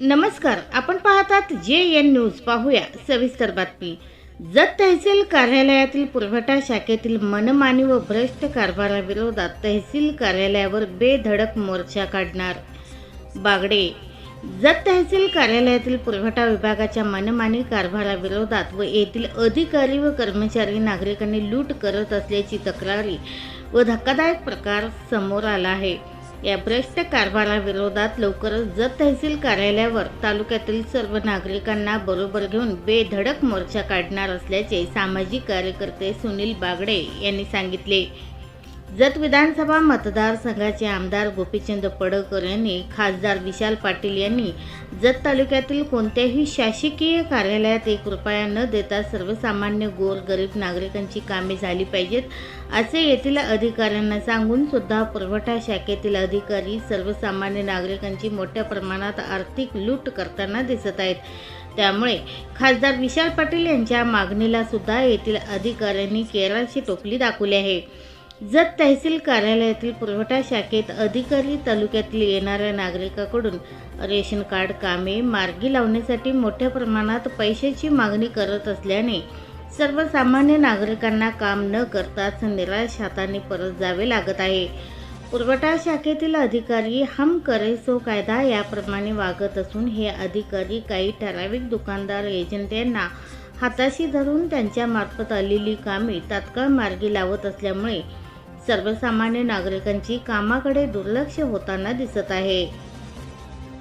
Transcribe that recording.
नमस्कार आपण पाहतात जे एन न्यूज. पाहूया सविस्तर बातमी. जत तहसील कार्यालयातील पुरवठा शाखेतील मनमानी व भ्रष्ट कारभाराविरोधात तहसील कार्यालयावर बेधडक मोर्चा काढणार बागडे. जत तहसील कार्यालयातील पुरवठा विभागाच्या मनमानी कारभाराविरोधात व येथील अधिकारी व कर्मचारी नागरिकांनी लूट करत असल्याची तक्रारी व धक्कादायक प्रकार समोर आला आहे. या भ्रष्ट कारभाराविरोधात लवकरच जत तहसील कार्यालयावर तालुक्यातील सर्व नागरिकांना बरोबर घेऊन बेधडक मोर्चा काढणार असल्याचे सामाजिक कार्यकर्ते सुनील बागडे यांनी सांगितले. जत विधानसभा मतदारसंघाचे आमदार गोपीचंद पडळकर यांनी खासदार विशाल पाटील यांनी जत तालुक्यातील कोणत्याही शासकीय कार्यालयात एक रुपया न देता सर्वसामान्य गोर गरीब नागरिकांची कामे झाली पाहिजेत असे येथील अधिकाऱ्यांना सांगून सुद्धा पुरवठा शाखेतील अधिकारी सर्वसामान्य नागरिकांची मोठ्या प्रमाणात आर्थिक लूट करताना दिसत आहेत. त्यामुळे खासदार विशाल पाटील यांच्या मागणीला सुद्धा येथील अधिकाऱ्यांनी केरळची टोपली दाखवली आहे. जत तहसील कार्यालयातील पुरवठा शाखेत अधिकारी तालुक्यातील येणाऱ्या नागरिकाकडून रेशन कार्ड कामे मार्गी लावण्यासाठी मोठ्या प्रमाणात पैशाची मागणी करत असल्याने सर्वसामान्य नागरिकांना काम न करताच निराश हाताने परत जावे लागत आहे. पुरवठा शाखेतील अधिकारी हम करे सो कायदा याप्रमाणे वागत असून हे अधिकारी काही ठराविक दुकानदार एजंट यांना हाताशी धरून त्यांच्या मार्फत आलेली कामे तात्काळ मार्गी लावत असल्यामुळे सर्वसामान्य नागरिकांची कामाकडे दुर्लक्ष होताना दिसत आहे.